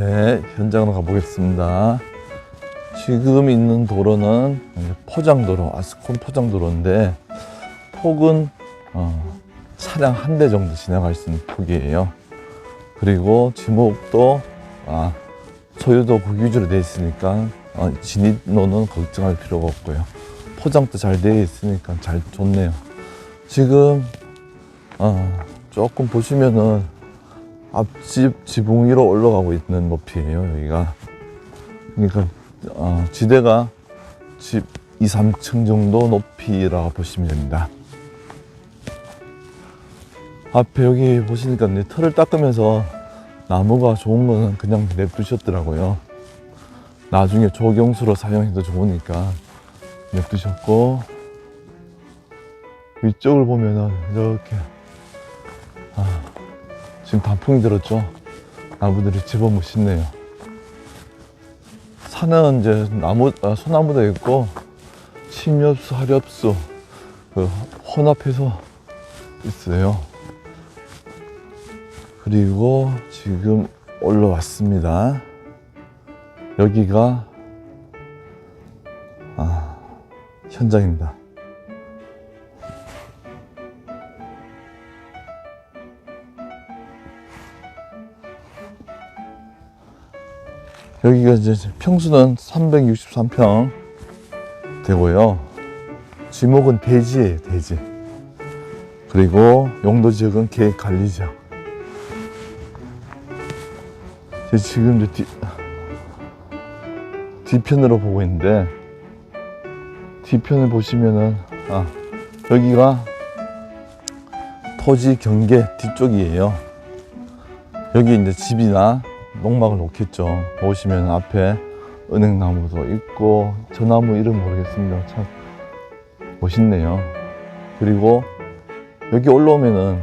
네, 현장으로 가보겠습니다. 지금 있는 도로는 포장도로, 아스콘 포장도로인데, 폭은 어, 차량 한 대 정도 지나갈 수 있는 폭이에요. 그리고 지목도 아, 소유도 국유지로 되어 있으니까 어, 진입로는 걱정할 필요가 없고요. 포장도 잘 되어 있으니까 잘 좋네요. 지금 어, 조금 보시면은 앞집 지붕 위로 올라가고 있는 높이에요 여기가. 그러니까 어, 지대가 집 2, 3층 정도 높이라고 보시면 됩니다. 앞에 여기 보시니까 털을 닦으면서 나무가 좋은 거는 그냥 냅두셨더라고요. 나중에 조경수로 사용해도 좋으니까 냅두셨고 위쪽을 보면은 이렇게 아, 지금 단풍이 들었죠. 나무들이 집어먹신네요. 산은 이제 나무, 아, 소나무도 있고, 침엽수, 하렵수, 그, 혼합해서 있어요. 그리고 지금 올라왔습니다. 여기가, 아, 현장입니다. 여기가 이제 평수는 363평 되고요. 지목은 대지예요, 대지. 그리고 용도 지역은 계획 관리 지역. 제 지금 이제 뒤, 뒤편으로 보고 있는데, 뒤편을 보시면은, 아, 여기가 토지 경계 뒤쪽이에요. 여기 이제 집이나 농막을 놓겠죠. 보시면 앞에 은행나무도 있고 저 나무 이름 모르겠습니다. 참 멋있네요. 그리고 여기 올라오면은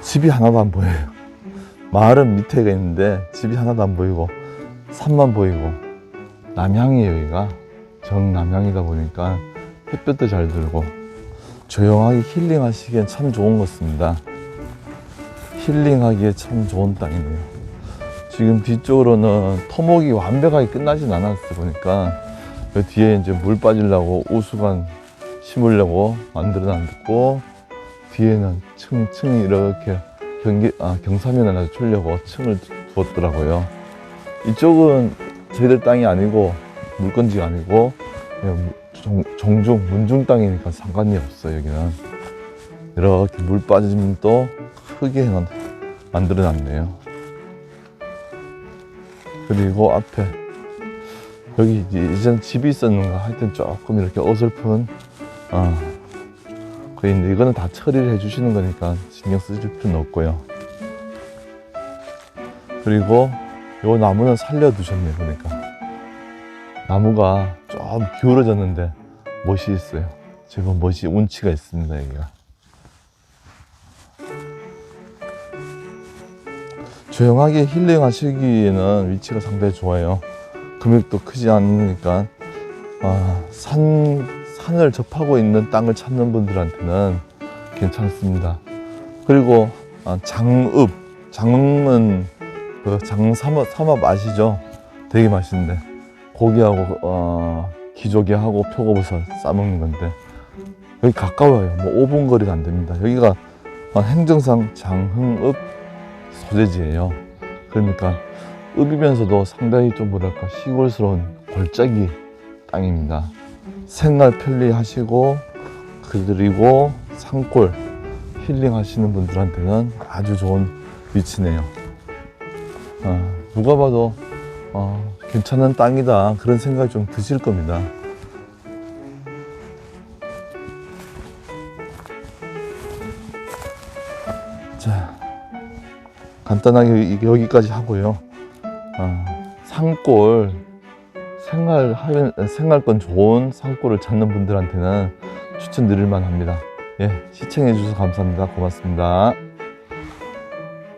집이 하나도 안 보여요. 마을은 밑에가 있는데 집이 하나도 안 보이고 산만 보이고 남향이에요 여기가 정남향이다 보니까 햇볕도 잘 들고 조용하게 힐링하시기엔 참 좋은 것 같습니다. 힐링하기에 참 좋은 땅이네요. 지금 뒤쪽으로는 토목이 완벽하게 끝나진 않았어 보니까 그 뒤에 이제 물 빠지려고 우수관 심으려고 만들어 놨고 뒤에는 층층이 이렇게 경계 아, 경사면을 아주 주려고 층을 두었더라고요. 이쪽은 저희들 땅이 아니고 물건지가 아니고 정중 문중 땅이니까 상관이 없어 요 여기는 이렇게 물또 크게 만들어 놨네요. 그리고 앞에 여기 이전 집이 있었는가? 하여튼 조금 이렇게 어설픈 어 있는데 이거는 다 처리를 해주시는 거니까 신경 쓰실 필요는 없고요. 그리고 요 나무는 살려두셨네요 보니까. 나무가 좀 기울어졌는데 멋이 있어요. 제법 멋이 운치가 있습니다 여기가 조용하게 힐링하시기에는 위치가 상당히 좋아요. 금액도 크지 않으니까 아, 산 산을 접하고 있는 땅을 찾는 분들한테는 괜찮습니다. 그리고 아, 장읍 장은 그 장삼합 삼합 아시죠? 되게 맛있는데 고기하고 어, 기조개하고 표고버섯 싸먹는 건데 여기 가까워요. 뭐 5분 거리도 안 됩니다. 여기가 어, 행정상 장흥읍 소재지예요. 그러니까 읍이면서도 상당히 좀 뭐랄까 시골스러운 골짜기 땅입니다. 생활 편리하시고 그리고 산골 힐링하시는 분들한테는 아주 좋은 위치네요. 어, 누가 봐도 어, 괜찮은 땅이다 그런 생각이 좀 드실 겁니다. 자. 간단하게 여기까지 하고요. 아, 산골 생활 생활권 좋은 산골을 찾는 분들한테는 추천드릴 만합니다. 예, 시청해 주셔서 감사합니다. 고맙습니다.